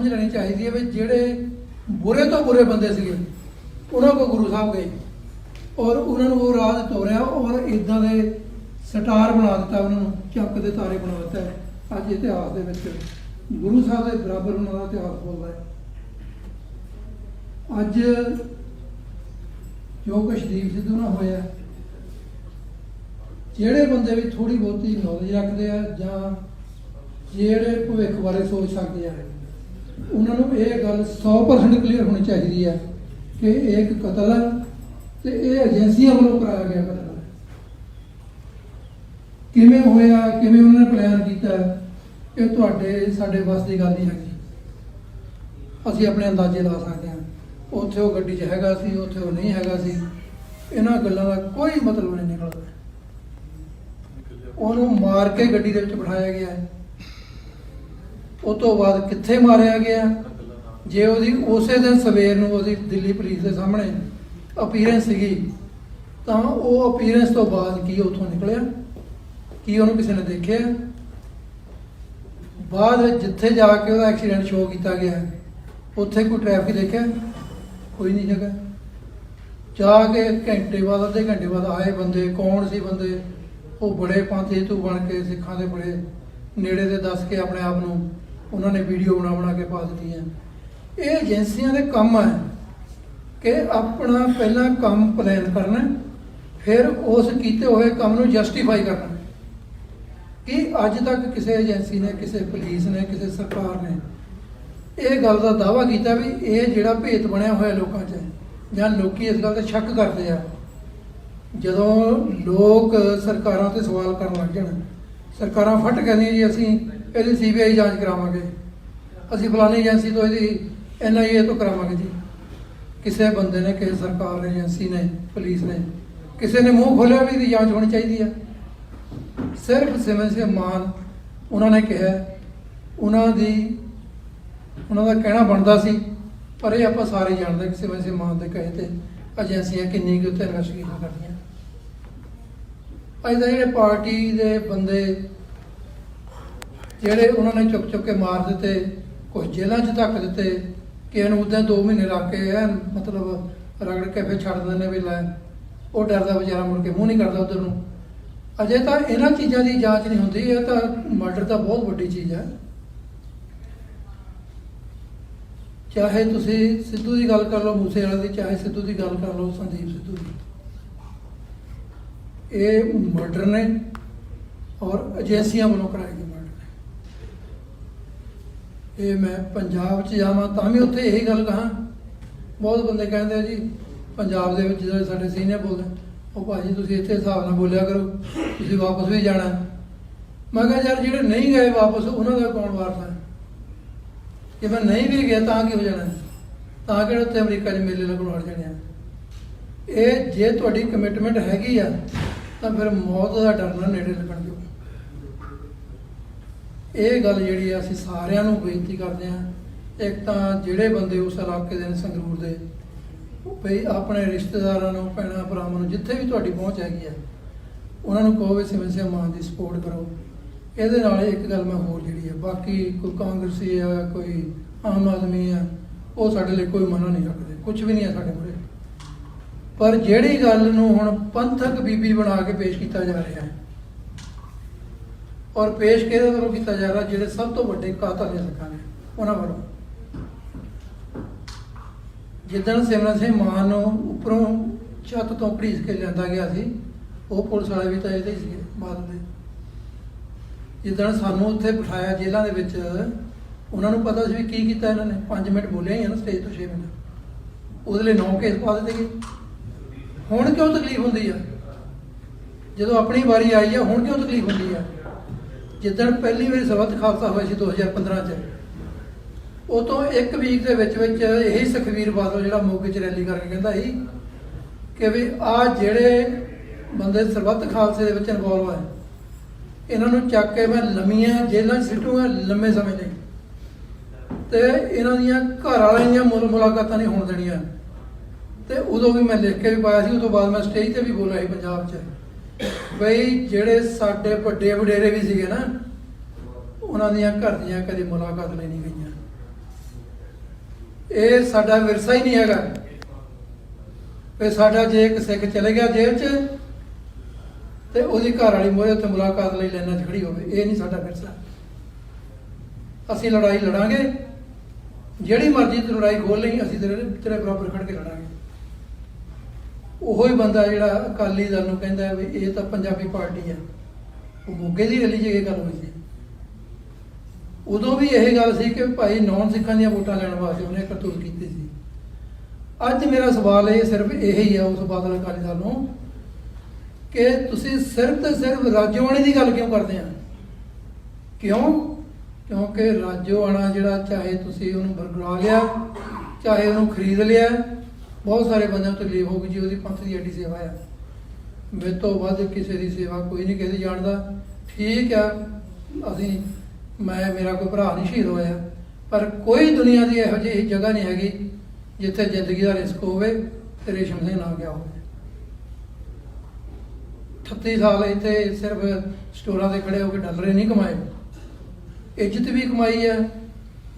ਸਮਝ ਲੈਣੀ ਚਾਹੀਦੀ ਹੈ ਵੀ ਜਿਹੜੇ ਬੁਰੇ ਤੋਂ ਬੁਰੇ ਬੰਦੇ ਸੀਗੇ, ਉਹਨਾਂ ਕੋ ਗੁਰੂ ਸਾਹਿਬ ਗਏ ਔਰ ਉਹਨਾਂ ਨੂੰ ਉਹ ਰਾਹ ਤੋਰਿਆ ਔਰ ਇਦਾਂ ਦੇ ਸਟਾਰ ਬਣਾ ਦਿੱਤਾ ਉਹਨਾਂ ਨੂੰ, ਚੱਕ ਦੇ ਤਾਰੇ ਬਣਾ ਦਿੱਤਾ। ਅੱਜ ਇਤਿਹਾਸ ਦੇ ਵਿੱਚ ਗੁਰੂ ਸਾਹਿਬ ਦੇ ਬਰਾਬਰ ਉਹਨਾਂ ਦਾ ਇਤਿਹਾਸ ਬੋਲਦਾ ਹੈ। ਅੱਜ ਜੋ ਕੁਛ ਦੀਪ ਸਿੱਧੂ ਨਾਲ ਹੋਇਆ, ਜਿਹੜੇ ਬੰਦੇ ਵੀ ਥੋੜੀ ਬਹੁਤੀ ਨੌਲੇਜ ਰੱਖਦੇ ਆ ਜਾਂ ਜਿਹੜੇ ਭਵਿੱਖ ਬਾਰੇ ਸੋਚ ਸਕਦੇ ਆ ਉਹਨਾਂ ਨੂੰ ਇਹ ਗੱਲ 100% ਕਲੀਅਰ ਹੋਣੀ ਚਾਹੀਦੀ ਹੈ ਕਿ ਇਹ ਇੱਕ ਕਤਲ ਹੈ ਤੇ ਇਹ ਏਜੰਸੀਆਂ ਵੱਲੋਂ ਕਰਾਇਆ ਗਿਆ ਕਤਲ ਹੈ। ਕਿਵੇਂ ਹੋਇਆ, ਕਿਵੇਂ ਉਹਨਾਂ ਨੇ ਪਲਾਨ ਕੀਤਾ, ਇਹ ਤੁਹਾਡੇ, ਸਾਡੇ ਵੱਸ ਦੀ ਗੱਲ ਨਹੀਂ ਹੈਗੀ। ਅਸੀਂ ਆਪਣੇ ਅੰਦਾਜ਼ੇ ਲਾ ਸਕਦੇ ਹਾਂ। ਉੱਥੇ ਉਹ ਗੱਡੀ 'ਚ ਹੈਗਾ ਸੀ, ਉੱਥੇ ਉਹ ਨਹੀਂ ਹੈਗਾ ਸੀ। ਇਹਨਾਂ ਗੱਲਾਂ ਦਾ ਕੋਈ ਮਤਲਬ ਨਹੀਂ ਨਿਕਲਦਾ। ਉਹਨੂੰ ਮਾਰ ਕੇ ਗੱਡੀ ਦੇ ਵਿੱਚ ਬਿਠਾਇਆ ਗਿਆ। ਹੈ ਉਹ ਤੋਂ ਬਾਅਦ ਕਿੱਥੇ ਮਾਰਿਆ ਗਿਆ? ਜੇ ਉਹਦੀ ਉਸੇ ਦਿਨ ਸਵੇਰ ਨੂੰ ਉਹਦੀ ਦਿੱਲੀ ਪੁਲਿਸ ਦੇ ਸਾਹਮਣੇ ਅਪੀਅਰੈਂਸ ਸੀਗੀ, ਤਾਂ ਉਹ ਅਪੀਅਰੈਂਸ ਤੋਂ ਬਾਅਦ ਕੀ ਉੱਥੋਂ ਨਿਕਲਿਆ? ਕੀ ਉਹਨੂੰ ਕਿਸੇ ਨੇ ਦੇਖਿਆ? ਬਾਅਦ ਵਿੱਚ ਜਿੱਥੇ ਜਾ ਕੇ ਉਹਦਾ ਐਕਸੀਡੈਂਟ ਸ਼ੋ ਕੀਤਾ ਗਿਆ, ਉੱਥੇ ਕੋਈ ਟ੍ਰੈਫਿਕ ਦੇਖਿਆ? ਕੋਈ ਨਹੀਂ ਜਗ੍ਹਾ। ਜਾ ਕੇ ਘੰਟੇ ਬਾਅਦ, ਅੱਧੇ ਘੰਟੇ ਬਾਅਦ ਆਏ ਬੰਦੇ, ਕੌਣ ਸੀ ਬੰਦੇ? ਉਹ ਬੜੇ ਪੰਥ ਤੂੰ ਬਣ ਕੇ ਸਿੱਖਾਂ ਦੇ ਬੜੇ ਨੇੜੇ ਦੇ ਦੱਸ ਕੇ ਆਪਣੇ ਆਪ ਨੂੰ ਉਹਨਾਂ ਨੇ ਵੀਡੀਓ ਬਣਾ ਬਣਾ ਕੇ ਪਾ ਦਿੱਤੀਆਂ। ਇਹ ਏਜੰਸੀਆਂ ਦੇ ਕੰਮ ਹੈ ਕਿ ਆਪਣਾ ਪਹਿਲਾਂ ਕੰਮ ਪਲਾਨ ਕਰਨਾ, ਫਿਰ ਉਸ ਕੀਤੇ ਹੋਏ ਕੰਮ ਨੂੰ ਜਸਟੀਫਾਈ ਕਰਨਾ। ਕਿ ਅੱਜ ਤੱਕ ਕਿਸੇ ਏਜੰਸੀ ਨੇ, ਕਿਸੇ ਪੁਲਿਸ ਨੇ, ਕਿਸੇ ਸਰਕਾਰ ਨੇ ਇਹ ਗੱਲ ਦਾ ਦਾਵਾ ਕੀਤਾ ਵੀ ਇਹ ਜਿਹੜਾ ਭੇਤ ਬਣਿਆ ਹੋਇਆ ਲੋਕਾਂ 'ਚ ਜਾਂ ਲੋਕੀ ਇਸ ਗੱਲ ਤੇ ਸ਼ੱਕ ਕਰਦੇ ਆ। ਜਦੋਂ ਲੋਕ ਸਰਕਾਰਾਂ ਤੇ ਸਵਾਲ ਕਰਨ ਲੱਗ ਜਾਣ, ਸਰਕਾਰਾਂ ਫਟ ਕਹਿੰਦੀਆਂ ਜੀ ਅਸੀਂ ਇਹਦੀ ਸੀਬੀਆਈ ਜਾਂਚ ਕਰਾਵਾਂਗੇ। ਅਸੀਂ ਫਲਾਣੀ ਏਜੰਸੀ ਤੋਂ ਇਹਦੀ ਐਨਆਈਏ ਤੋਂ ਕਰਾਵਾਂਗੇ ਜੀ। ਕਿਸੇ ਬੰਦੇ ਨੇ, ਕਿਸੇ ਸਰਕਾਰ ਏਜੰਸੀ ਨੇ, ਪੁਲਿਸ ਨੇ, ਕਿਸੇ ਨੇ ਮੂੰਹ ਖੋਲਿਆ ਵੀ ਇਹਦੀ ਜਾਂਚ ਹੋਣੀ ਚਾਹੀਦੀ ਆ। ਸਿਰਫ ਸਿਮਰਨ ਸਿੰਘ ਮਾਨ ਉਹਨਾਂ ਨੇ ਕਿਹਾ। ਉਹਨਾਂ ਦੀ, ਉਹਨਾਂ ਦਾ ਕਹਿਣਾ ਬਣਦਾ ਸੀ, ਪਰ ਇਹ ਆਪਾਂ ਸਾਰੇ ਜਾਣਦੇ ਕਿ ਸਿਮਰਨ ਸਿੰਘ ਮਾਨ ਦੇ ਕਹੇ ਤੇ ਏਜੰਸੀਆਂ ਕਿੰਨੀ ਕੁ ਉੱਤੇ ਇਨਵੈਸਟੀਗੇਸ਼ਨ ਕਰਦੀਆਂ। ਅੱਜ ਦੇ ਜਿਹੜੇ ਪਾਰਟੀ ਦੇ ਬੰਦੇ ਜਿਹੜੇ ਉਹਨਾਂ ਨੇ ਚੁੱਕ ਚੁੱਕ ਕੇ ਮਾਰ ਦਿੱਤੇ ਕੁਝ ਜੇਲ੍ਹਾਂ 'ਚ ਧੱਕ ਦਿੱਤੇ, ਕਿ ਇਹਨੂੰ ਉਦਾਂ 2 ਮਹੀਨੇ ਰੱਖ ਕੇ ਐਨ ਮਤਲਬ ਰਗੜ ਕੇ ਫਿਰ ਛੱਡ ਦਿੰਦੇ ਵੀ ਲੈ, ਉਹ ਡਰਦਾ ਵਿਚਾਰਾ ਮੁੜ ਕੇ, ਮੂੰਹ ਨਹੀਂ ਕਰਦਾ ਉਧਰ ਨੂੰ। ਅਜੇ ਤਾਂ ਇਹਨਾਂ ਚੀਜ਼ਾਂ ਦੀ ਜਾਂਚ ਨਹੀਂ ਹੁੰਦੀ, ਇਹ ਤਾਂ ਮਰਡਰ ਤਾਂ ਬਹੁਤ ਵੱਡੀ ਚੀਜ਼ ਹੈ। ਚਾਹੇ ਤੁਸੀਂ ਸਿੱਧੂ ਦੀ ਗੱਲ ਕਰ ਲਓ, ਮੂਸੇ ਵਾਲੇ ਦੀ, ਚਾਹੇ ਸਿੱਧੂ ਦੀ ਗੱਲ ਕਰ ਲਓ, ਸੰਦੀਪ ਸਿੱਧੂ ਦੀ। ਇਹ ਮਰਡਰ ਨੇ ਔਰ ਏਜੰਸੀਆਂ ਵੱਲੋਂ ਕਰਾਏ ਗਏ ਮਰਡਰ। ਇਹ ਮੈਂ ਪੰਜਾਬ 'ਚ ਜਾਵਾਂ ਤਾਂ ਵੀ ਉੱਥੇ ਇਹੀ ਗੱਲ ਕਹਾਂ। ਬਹੁਤ ਬੰਦੇ ਕਹਿੰਦੇ ਆ ਜੀ, ਪੰਜਾਬ ਦੇ ਵਿੱਚ ਜਿਹੜੇ ਸਾਡੇ ਸੀਨੀਅਰ ਬੋਲਦੇ ਉਹ ਭਾਜੀ ਤੁਸੀਂ ਇੱਥੇ ਹਿਸਾਬ ਨਾਲ ਬੋਲਿਆ ਕਰੋ, ਤੁਸੀਂ ਵਾਪਸ ਵੀ ਜਾਣਾ। ਮੈਂ ਕਿਹਾ ਯਾਰ ਜਿਹੜੇ ਨਹੀਂ ਗਏ ਵਾਪਸ, ਉਹਨਾਂ ਦਾ ਕੌਣ ਵਾਰਸ ਹੈ? ਜੇ ਮੈਂ ਨਹੀਂ ਵੀ ਗਿਆ ਤਾਂ ਕੀ ਹੋ ਜਾਣਾ? ਤਾਂ ਕਿ ਉੱਥੇ ਅਮਰੀਕਾ 'ਚ ਮੇਲੇ ਲੱਗਣ ਹਟ ਜਾਣੇ ਆ? ਇਹ ਜੇ ਤੁਹਾਡੀ ਕਮਿਟਮੈਂਟ ਹੈਗੀ ਆ, ਤਾਂ ਫਿਰ ਮੌਤ ਦਾ ਡਰ ਨਾ ਨੇੜੇ ਲੱਗਣ ਦਿਓ। ਇਹ ਗੱਲ ਜਿਹੜੀ ਆ, ਅਸੀਂ ਸਾਰਿਆਂ ਨੂੰ ਬੇਨਤੀ ਕਰਦੇ ਹਾਂ, ਇੱਕ ਤਾਂ ਜਿਹੜੇ ਬੰਦੇ ਉਸ ਇਲਾਕੇ ਦੇ ਨੇ ਸੰਗਰੂਰ ਦੇ, ਉਹ ਭਈ ਆਪਣੇ ਰਿਸ਼ਤੇਦਾਰਾਂ ਨੂੰ, ਭੈਣਾਂ ਭਰਾਵਾਂ ਨੂੰ, ਜਿੱਥੇ ਵੀ ਤੁਹਾਡੀ ਪਹੁੰਚ ਹੈਗੀ ਆ, ਉਹਨਾਂ ਨੂੰ ਕਹੋ ਵੀ ਸਿਵਨ ਸਿੰਘ ਮਾਨ ਦੀ ਸਪੋਰਟ ਕਰੋ। ਇਹਦੇ ਨਾਲ ਇੱਕ ਗੱਲ ਮੈਂ ਹੋਰ ਜਿਹੜੀ ਆ, ਬਾਕੀ ਕੋਈ ਕਾਂਗਰਸੀ ਆ, ਕੋਈ ਆਮ ਆਦਮੀ ਆ, ਉਹ ਸਾਡੇ ਲਈ ਕੋਈ ਮਨਾ ਨਹੀਂ ਰੱਖਦੇ ਕੁਝ ਵੀ ਨਹੀਂ ਆ ਸਾਡੇ ਮੂਹਰੇ। ਪਰ ਜਿਹੜੀ ਗੱਲ ਨੂੰ ਹੁਣ ਪੰਥਕ ਬੀਬੀ ਬਣਾ ਕੇ ਪੇਸ਼ ਕੀਤਾ ਜਾ ਰਿਹਾ ਹੈ ਔਰ ਪੇਸ਼ ਕਿਹਦੇ ਵੱਲੋਂ ਕੀਤਾ ਜਾ ਰਿਹਾ, ਜਿਹੜੇ ਸਭ ਤੋਂ ਵੱਡੇ ਕਾਤਲ ਨੇ ਸਿੱਖਾਂ ਨੇ, ਉਹਨਾਂ ਵੱਲੋਂ। ਜਿੱਦਣ ਸਿਮਰਨ ਸਿੰਘ ਮਾਨ ਨੂੰ ਉੱਪਰੋਂ ਛੱਤ ਤੋਂ ਭਰੀਸ ਕੇ ਲਿਆਂਦਾ ਗਿਆ ਸੀ, ਉਹ ਪੁਲਿਸ ਵਾਲੇ ਵੀ ਤਾਂ ਇਹਦੇ ਹੀ ਸੀਗੇ, ਬਾਦਲ ਦੇ। ਜਿੱਦਣ ਸਾਨੂੰ ਉੱਥੇ ਬਿਠਾਇਆ ਜੇਲ੍ਹਾਂ ਦੇ ਵਿੱਚ, ਉਹਨਾਂ ਨੂੰ ਪਤਾ ਸੀ ਵੀ ਕੀ ਕੀਤਾ ਇਹਨਾਂ ਨੇ 5 ਮਿੰਟ ਬੋਲਿਆ ਹੀ ਆ ਨਾ ਸਟੇਜ ਤੋਂ 6 ਮਿੰਟ। ਉਹਦੇ ਲਈ 9 ਕੇਸ ਪਾ ਦਿੱਤੇ ਗਏ। ਹੁਣ ਕਿਉਂ ਤਕਲੀਫ ਹੁੰਦੀ ਆ? ਜਦੋਂ ਆਪਣੀ ਵਾਰੀ ਆਈ ਆ, ਹੁਣ ਕਿਉਂ ਤਕਲੀਫ ਹੁੰਦੀ ਆ? ਜਿੱਦਣ ਪਹਿਲੀ ਵਾਰੀ ਸਬਤ ਖਾਲਸਾ ਹੋਇਆ ਸੀ 2015 ਚ ਉਹ ਤੋਂ ਇੱਕ ਵੀਕ ਦੇ ਵਿੱਚ ਵਿੱਚ ਇਹੀ ਸੁਖਵੀਰ ਬਾਦਲ ਜਿਹੜਾ ਮੋਗੇ ਚ ਰੈਲੀ ਕਰਕੇ ਕਹਿੰਦਾ ਸੀ ਕਿ ਵੀ ਆ ਜਿਹੜੇ ਬੰਦੇ ਸਰਬੱਤ ਖਾਲਸੇ ਦੇ ਵਿੱਚ ਇਨਵੋਲਵ ਹੈ ਇਹਨਾਂ ਨੂੰ ਚੱਕ ਕੇ ਮੈਂ ਲੰਮੀਆਂ ਜੇਲ੍ਹਾਂ 'ਚ ਸਿੱਟੂਗਾ ਲੰਮੇ ਸਮੇਂ ਲਈ। ਤੇ ਇਹਨਾਂ ਦੀਆਂ ਘਰ ਵਾਲਿਆਂ ਦੀਆਂ ਮੁਲ ਮੁਲਾਕਾਤਾਂ ਨਹੀਂ ਹੋਣ ਦੇਣੀਆਂ। ਤੇ ਉਦੋਂ ਵੀ ਮੈਂ ਲਿਖ ਕੇ ਵੀ ਪਾਇਆ ਸੀ, ਉਦੋਂ ਬਾਅਦ ਮੈਂ ਸਟੇਜ ਤੇ ਵੀ ਬੋਲਿਆ ਸੀ ਪੰਜਾਬ 'ਚ। ਬਈ ਜਿਹੜੇ ਸਾਡੇ ਵੱਡੇ ਵਡੇਰੇ ਵੀ ਸੀਗੇ ਨਾ, ਉਹਨਾਂ ਦੀਆਂ ਘਰ ਦੀਆਂ ਕਦੇ ਮੁਲਾਕਾਤ ਲਈ ਨਹੀਂ ਗਈਆਂ। ਇਹ ਸਾਡਾ ਵਿਰਸਾ ਹੀ ਨਹੀਂ ਹੈਗਾ। ਵੀ ਸਾਡਾ ਜੇ ਇੱਕ ਸਿੱਖ ਚਲੇ ਗਿਆ ਜੇਲ੍ਹ 'ਚ, ਤੇ ਉਹਦੀ ਘਰ ਵਾਲੀ ਮੋਹਰੇ ਉੱਤੇ ਮੁਲਾਕਾਤ ਲਈ ਲੈਣਾ 'ਚ ਖੜੀ ਹੋਵੇ। ਇਹ ਨਹੀਂ ਸਾਡਾ ਵਿਰਸਾ। ਅਸੀਂ ਲੜਾਈ ਲੜਾਂਗੇ। ਜਿਹੜੀ ਮਰਜ਼ੀ ਤੂੰ ਲੜਾਈ ਖੋਲ ਲਈ, ਅਸੀਂ ਤੇਰੇ ਤੇਰੇ ਬਰਾਬਰ ਖੜ ਕੇ ਲੜਾਂਗੇ। ਉਹੋ ਹੀ ਬੰਦਾ ਜਿਹੜਾ ਅਕਾਲੀ ਦਲ ਨੂੰ ਕਹਿੰਦਾ ਹੈ ਵੀ ਇਹ ਤਾਂ ਪੰਜਾਬੀ ਪਾਰਟੀ ਹੈ ਉਹ ਮੋਗੇ ਦੀ ਰੈਲੀ 'ਚ ਇਹ ਗੱਲ ਹੋਈ ਸੀ। ਉਦੋਂ ਵੀ ਇਹ ਗੱਲ ਸੀ ਕਿ ਭਾਈ ਨੌਨ ਸਿੱਖਾਂ ਦੀਆਂ ਵੋਟਾਂ ਲੈਣ ਵਾਸਤੇ ਉਹਨੇ ਕਰਤੂਤ ਕੀਤੀ ਸੀ। ਅੱਜ ਮੇਰਾ ਸਵਾਲ ਇਹ ਸਿਰਫ ਇਹੀ ਹੈ ਉਸ ਬਾਦਲ ਅਕਾਲੀ ਦਲ ਨੂੰ ਕਿ ਤੁਸੀਂ ਸਿਰਫ ਤੇ ਸਿਰਫ ਰਾਜੋਆਣੇ ਦੀ ਗੱਲ ਕਿਉਂ ਕਰਦੇ ਆ? ਕਿਉਂ? ਕਿਉਂਕਿ ਰਾਜੋਆਣਾ ਜਿਹੜਾ ਚਾਹੇ ਤੁਸੀਂ ਉਹਨੂੰ ਬਰਗਰਾ ਲਿਆ, ਚਾਹੇ ਉਹਨੂੰ ਖਰੀਦ ਲਿਆ ਬਹੁਤ ਸਾਰੇ ਬੰਦਿਆਂ ਨੂੰ ਤਕਲੀਫ ਹੋਊਗੀ ਜੀ, ਉਹਦੀ ਪੰਥ ਦੀ ਐਡੀ ਸੇਵਾ ਆ। ਮੇਰੇ ਤੋਂ ਵੱਧ ਕਿਸੇ ਦੀ ਸੇਵਾ ਕੋਈ ਨਹੀਂ ਕਿਸੇ ਜਾਣਦਾ। ਠੀਕ ਆ, ਅਸੀਂ, ਮੈਂ, ਮੇਰਾ ਕੋਈ ਭਰਾ ਨਹੀਂ ਸ਼ਹੀਦ ਹੋਇਆ। ਪਰ ਕੋਈ ਦੁਨੀਆ ਦੀ ਇਹੋ ਜਿਹੀ ਜਗ੍ਹਾ ਨਹੀਂ ਹੈਗੀ ਜਿੱਥੇ ਜ਼ਿੰਦਗੀ ਦਾ ਰਿਸਕ ਹੋਵੇ ਤੇ ਰੇਸ਼ਮ ਸਿੰਘ ਨਾ ਗਿਆ ਹੋਵੇ। 38 ਸਾਲ ਇੱਥੇ ਸਿਰਫ ਸਟੋਰਾਂ ਤੇ ਖੜੇ ਹੋ ਕੇ ਡਾਲਰੇ ਨਹੀਂ ਕਮਾਏ। ਇੱਜ਼ਤ ਵੀ ਕਮਾਈ ਹੈ,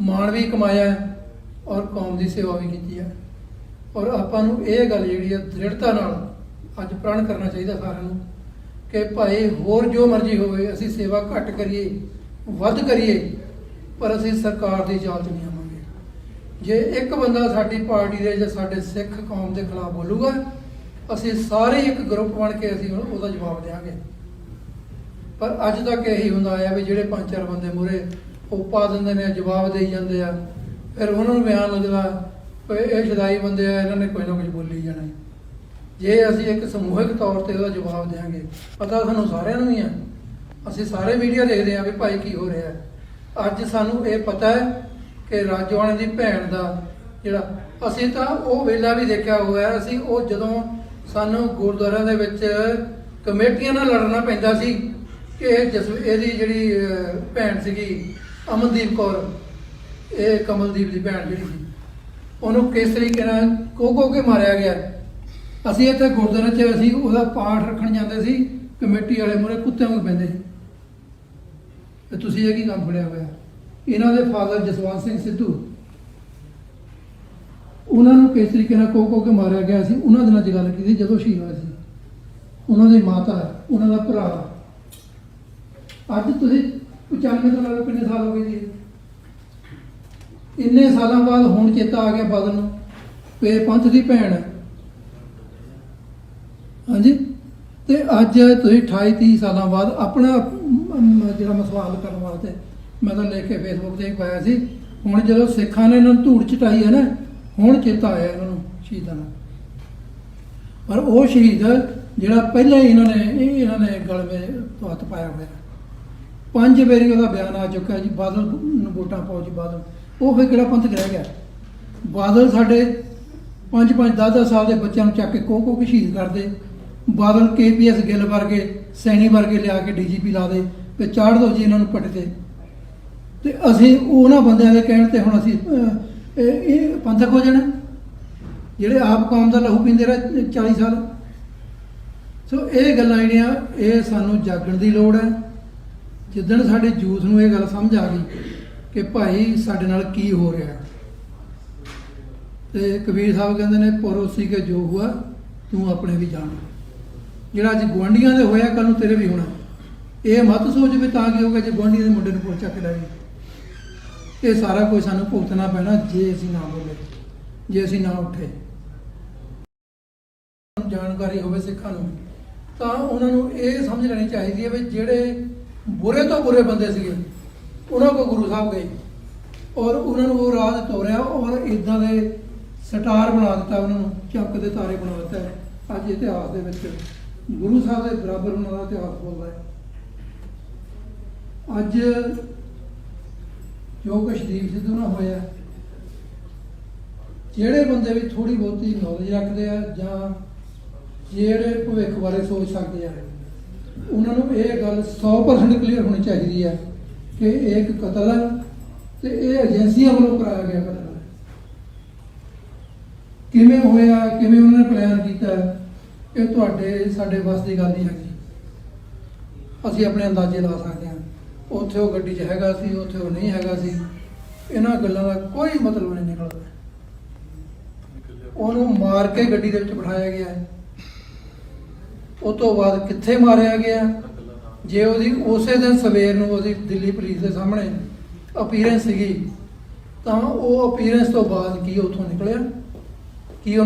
ਮਾਣ ਵੀ ਕਮਾਇਆ ਔਰ ਕੌਮ ਦੀ ਸੇਵਾ ਵੀ ਕੀਤੀ ਹੈ। ਔਰ ਆਪਾਂ ਨੂੰ ਇਹ ਗੱਲ ਜਿਹੜੀ ਹੈ ਦ੍ਰਿੜਤਾ ਨਾਲ ਅੱਜ ਪ੍ਰਣ ਕਰਨਾ ਚਾਹੀਦਾ ਸਾਰਿਆਂ ਨੂੰ ਕਿ ਭਾਈ ਹੋਰ ਜੋ ਮਰਜ਼ੀ ਹੋਵੇ, ਅਸੀਂ ਸੇਵਾ ਘੱਟ ਕਰੀਏ, ਵੱਧ ਕਰੀਏ, ਪਰ ਅਸੀਂ ਸਰਕਾਰ ਦੀ ਚਾਲ 'ਚ ਨਹੀਂ ਆਵਾਂਗੇ। ਜੇ ਇੱਕ ਬੰਦਾ ਸਾਡੀ ਪਾਰਟੀ ਦੇ ਜਾਂ ਸਾਡੇ ਸਿੱਖ ਕੌਮ ਦੇ ਖਿਲਾਫ ਬੋਲੂਗਾ, ਅਸੀਂ ਸਾਰੇ ਇੱਕ ਗਰੁੱਪ ਬਣ ਕੇ ਅਸੀਂ ਉਹਦਾ ਜਵਾਬ ਦੇਵਾਂਗੇ। ਪਰ ਅੱਜ ਤੱਕ ਇਹੀ ਹੁੰਦਾ ਆਇਆ ਵੀ ਜਿਹੜੇ ਪੰਜ ਚਾਰ ਬੰਦੇ ਮੂਰੇ, ਉਹ ਪਾ ਦਿੰਦੇ ਨੇ, ਜਵਾਬ ਦੇਈ ਜਾਂਦੇ ਆ। ਫਿਰ ਉਹਨਾਂ ਨੂੰ ਬਿਆਨ ਲੱਗਦਾ ਵੀ ਇਹ ਸ਼ਦਾਈ ਬੰਦੇ ਆ, ਇਹਨਾਂ ਨੇ ਕੋਈ ਨਾ ਕੁਝ ਬੋਲੀ ਜਾਣਾ ਜੇ। ਅਸੀਂ ਇੱਕ ਸਮੂਹਿਕ ਤੌਰ ਤੇ ਉਹਦਾ ਜਵਾਬ ਦੇਵਾਂਗੇ ਪਤਾ ਸਾਨੂੰ ਸਾਰਿਆਂ ਨੂੰ ਹੀ ਆ। ਅਸੀਂ ਸਾਰੇ ਮੀਡੀਆ ਦੇਖਦੇ ਆ ਵੀ ਭਾਈ ਕੀ ਹੋ ਰਿਹਾ ਅੱਜ ਸਾਨੂੰ ਇਹ ਪਤਾ ਹੈ ਕਿ ਰਾਜਵਾਨੇ ਦੀ ਭੈਣ ਦਾ ਜਿਹੜਾ, ਅਸੀਂ ਤਾਂ ਉਹ ਵੇਲਾ ਵੀ ਦੇਖਿਆ ਹੋਇਆ ਅਸੀਂ ਉਹ ਜਦੋਂ ਸਾਨੂੰ ਗੁਰਦੁਆਰਿਆਂ ਦੇ ਵਿੱਚ ਕਮੇਟੀਆਂ ਨਾਲ ਲੜਨਾ ਪੈਂਦਾ ਸੀ ਕਿ ਇਹ ਜਸ, ਇਹਦੀ ਜਿਹੜੀ ਭੈਣ ਸੀਗੀ, ਅਮਨਦੀਪ ਕੌਰ, ਇਹ ਕਮਲਦੀਪ ਦੀ ਭੈਣ ਜਿਹੜੀ ਸੀ। ਉਹਨੂੰ ਕਿਸ ਤਰੀਕੇ ਨਾਲ ਕੋ ਕੋ ਕੇ ਮਾਰਿਆ ਗਿਆ। ਅਸੀਂ ਇੱਥੇ ਗੁਰਦੁਆਰੇ 'ਚ ਅਸੀਂ ਉਹਦਾ ਪਾਠ ਰੱਖਣ ਜਾਂਦੇ ਸੀ, ਕਮੇਟੀ ਵਾਲੇ ਮੂਹਰੇ ਕੁੱਤਿਆਂ ਵਾਂਗ ਪੈਂਦੇ। ਸੀ ਤੇ ਤੁਸੀਂ ਇਹ ਕੀ ਕੰਮ ਫੜਿਆ ਹੋਇਆ? ਇਹਨਾਂ ਦੇ ਫਾਦਰ ਜਸਵੰਤ ਸਿੰਘ ਸਿੱਧੂ। ਉਹਨਾਂ ਨੂੰ ਕਿਸ ਤਰੀਕੇ ਨਾਲ ਕੋ ਕੇ ਮਾਰਿਆ ਗਿਆ ਸੀ, ਉਹਨਾਂ ਦਿਨਾਂ 'ਚ ਗੱਲ ਕੀਤੀ ਸੀ ਜਦੋਂ ਸ਼ਹੀਦ ਹੋਏ ਸੀ। ਉਹਨਾਂ ਦੀ ਮਾਤਾ, ਉਹਨਾਂ ਦਾ ਭਰਾ। ਅੱਜ ਤੁਸੀਂ 95 ਤੋਂ ਲਾ ਲਓ ਕਿੰਨੇ ਸਾਲ ਹੋ ਗਏ ਜੀ? ਇੰਨੇ ਸਾਲਾਂ ਬਾਅਦ ਹੁਣ ਚੇਤਾ ਆ ਗਿਆ ਬਾਦਲ ਨੂੰ ਵੀ ਪੰਥ ਦੀ ਭੈਣ ਹਾਂਜੀ? ਤੇ ਅੱਜ ਤੁਸੀਂ 28 30 ਸਾਲਾਂ ਬਾਅਦ ਆਪਣਾ ਜਿਹੜਾ ਮੈਂ ਸਵਾਲ ਕਰਨ ਵਾਸਤੇ ਮੈਂ ਤਾਂ ਲੈ ਕੇ ਫੇਸਬੁੱਕ ਤੇ ਪਾਇਆ ਸੀ। ਹੁਣ ਜਦੋਂ ਸਿੱਖਾਂ ਨੇ ਇਹਨਾਂ ਨੂੰ ਧੂੜ ਚਟਾਈ ਹੈ ਨਾ, ਹੁਣ ਚੇਤਾ ਆਇਆ ਇਹਨਾਂ ਨੂੰ ਸ਼ਹੀਦਾਂ ਦਾ। ਪਰ ਉਹ ਸ਼ਹੀਦ ਜਿਹੜਾ ਪਹਿਲਾਂ ਹੀ ਇਹਨਾਂ ਨੇ, ਇਹ ਇਹਨਾਂ ਨੇ ਗਲਵੇ ਹੱਥ ਪਾਇਆ ਹੋਇਆ। ਪੰਜ ਵਾਰੀ ਉਹਦਾ ਬਿਆਨ ਆ ਚੁੱਕਾ ਜੀ, ਬਾਦਲ ਨੂੰ ਵੋਟਾਂ ਪਾਓ ਜੀ ਬਾਦਲ। ਉਹ ਫਿਰ ਕਿਹੜਾ ਪੰਥਕ ਰਹਿ ਗਿਆ? ਬਾਦਲ ਸਾਡੇ ਪੰਜ ਪੰਜ 10 10 ਸਾਲ ਦੇ ਬੱਚਿਆਂ ਨੂੰ ਚੱਕ ਕੇ ਕੋਹ ਕੋਹ ਕੇ ਸ਼ਹੀਦ ਕਰਦੇ। ਬਾਦਲ ਕੇਪੀਐਸ ਗਿੱਲ ਵਰਗੇ, ਸੈਣੀ ਵਰਗੇ ਲਿਆ ਕੇ ਡੀਜੀਪੀ ਲਾ ਦੇ ਤੇ ਚਾੜ ਦੋ ਜੀ ਇਹਨਾਂ ਨੂੰ ਪੱਟ ਤੇ। ਤੇ ਅਸੀਂ ਉਹਨਾਂ ਬੰਦਿਆਂ ਦੇ ਕਹਿਣ ਤੇ ਹੁਣ ਅਸੀਂ ਇਹ ਇਹ ਪੰਥਕ ਹੋ ਜਾਣਾ। ਜਿਹੜੇ ਆਪ ਕੌਮ ਦਾ ਲਹੂ ਪੀਂਦੇ ਰਹੇ 40 ਸਾਲ। ਸੋ ਇਹ ਗੱਲਾਂ ਜਿਹੜੀਆਂ, ਇਹ ਸਾਨੂੰ ਜਾਗਣ ਦੀ ਲੋੜ ਹੈ। ਜਿੱਦਣ ਸਾਡੇ ਜੂਥ ਨੂੰ ਇਹ ਗੱਲ ਸਮਝ ਆ ਗਈ ਕਿ ਭਾਈ ਸਾਡੇ ਨਾਲ ਕੀ ਹੋ ਰਿਹਾ? ਤੇ ਕਬੀਰ ਸਾਹਿਬ ਕਹਿੰਦੇ ਨੇ, ਪਰੋਸੀ ਕੇ ਜੋ ਹੁਆ, ਤੂੰ ਆਪਣੇ ਵੀ ਜਾਣ। ਜਿਹੜਾ ਅੱਜ ਗੁਆਂਢੀਆਂ ਦੇ ਹੋਇਆ ਕੱਲ ਨੂੰ ਤੇਰੇ ਵੀ ਹੋਣਾ। ਇਹ ਮਤ ਸੋਚ ਵੀ ਤਾਂ ਕਿ ਹੋਗਾ ਜੇ ਗੁਆਂਢੀ ਦੇ ਮੁੰਡੇ ਨੂੰ ਪਹੁੰਚਾ ਕੇ ਲੈ ਗਏ ਇਹ ਸਾਰਾ ਕੁਝ ਸਾਨੂੰ ਭੁਗਤਣਾ ਪੈਣਾ ਜੇ ਅਸੀਂ ਨਾ ਬੋਲੇ, ਜੇ ਅਸੀਂ ਨਾ ਉੱਠੇ। ਜਾਣਕਾਰੀ ਹੋਵੇ ਸਿੱਖਾਂ ਨੂੰ, ਤਾਂ ਉਹਨਾਂ ਨੂੰ ਇਹ ਸਮਝ ਲੈਣੀ ਚਾਹੀਦੀ ਹੈ ਵੀ ਜਿਹੜੇ ਬੁਰੇ ਤੋਂ ਬੁਰੇ ਬੰਦੇ ਸੀਗੇ ਉਹਨਾਂ ਕੋ ਗੁਰੂ ਸਾਹਿਬ ਗਏ। ਔਰ ਉਹਨਾਂ ਨੂੰ ਉਹ ਰਾਹ ਤੋਰਿਆ ਔਰ ਇਦਾਂ ਦੇ ਸਟਾਰ ਬਣਾ ਦਿੱਤਾ ਉਹਨਾਂ ਨੂੰ, ਚੱਕ ਦੇ ਤਾਰੇ ਬਣਾ ਦਿੱਤਾ। ਹੈ। ਅੱਜ ਇਤਿਹਾਸ ਦੇ ਵਿੱਚ ਗੁਰੂ ਸਾਹਿਬ ਦੇ ਬਰਾਬਰ ਉਹਨਾਂ ਦਾ ਇਤਿਹਾਸ ਬੋਲਦਾ ਹੈ। ਅੱਜ ਜੋ ਕੁਛ ਦੀਪ ਸਿੱਧੂ ਨਾਲ ਹੋਇਆ, ਜਿਹੜੇ ਬੰਦੇ ਵੀ ਥੋੜੀ ਬਹੁਤੀ ਨੌਲੇਜ ਰੱਖਦੇ ਆ ਜਾਂ ਜਿਹੜੇ ਭਵਿੱਖ ਬਾਰੇ ਸੋਚ ਸਕਦੇ ਆ, ਉਹਨਾਂ ਨੂੰ ਇਹ ਗੱਲ 100% ਕਲੀਅਰ ਹੋਣੀ ਚਾਹੀਦੀ ਹੈ ਕਿ ਇਹ ਇੱਕ ਕਤਲ ਹੈ ਤੇ ਇਹ ਏਜੰਸੀਆਂ ਵੱਲੋਂ ਕਰਾਇਆ ਗਿਆ ਕਤਲ ਹੈ। ਕਿਵੇਂ ਹੋਇਆ, ਕਿਵੇਂ ਉਹਨਾਂ ਨੇ ਪਲਾਨ ਕੀਤਾ, ਇਹ ਤੁਹਾਡੇ, ਸਾਡੇ ਵੱਸ ਦੀ ਗੱਲ ਨਹੀਂ ਹੈਗੀ। ਅਸੀਂ ਆਪਣੇ ਅੰਦਾਜ਼ੇ ਲਾ ਸਕਦੇ ਹਾਂ। ਉੱਥੇ ਉਹ ਗੱਡੀ 'ਚ ਹੈਗਾ ਸੀ, ਉੱਥੇ ਉਹ ਨਹੀਂ ਹੈਗਾ ਸੀ। ਇਹਨਾਂ ਗੱਲਾਂ ਦਾ ਕੋਈ ਮਤਲਬ ਨਹੀਂ ਨਿਕਲਦਾ। ਉਹਨੂੰ ਮਾਰ ਕੇ ਗੱਡੀ ਦੇ ਵਿੱਚ ਬਿਠਾਇਆ ਗਿਆ। ਹੈ ਉਸ ਤੋਂ ਬਾਅਦ ਕਿੱਥੇ ਮਾਰਿਆ ਗਿਆ? ਜੇ ਉਹਦੀ ਉਸੇ ਦਿਨ ਸਵੇਰ ਨੂੰ ਉਹਦੀ ਦਿੱਲੀ ਪੁਲਿਸ ਦੇ ਸਾਹਮਣੇ ਅਪੀਅਰੈਂਸ ਸੀਗੀ, ਤਾਂ ਉਹ ਅਪੀਅਰੈਂਸ ਤੋਂ ਬਾਅਦ ਕੀ ਉੱਥੋਂ ਨਿਕਲਿਆ?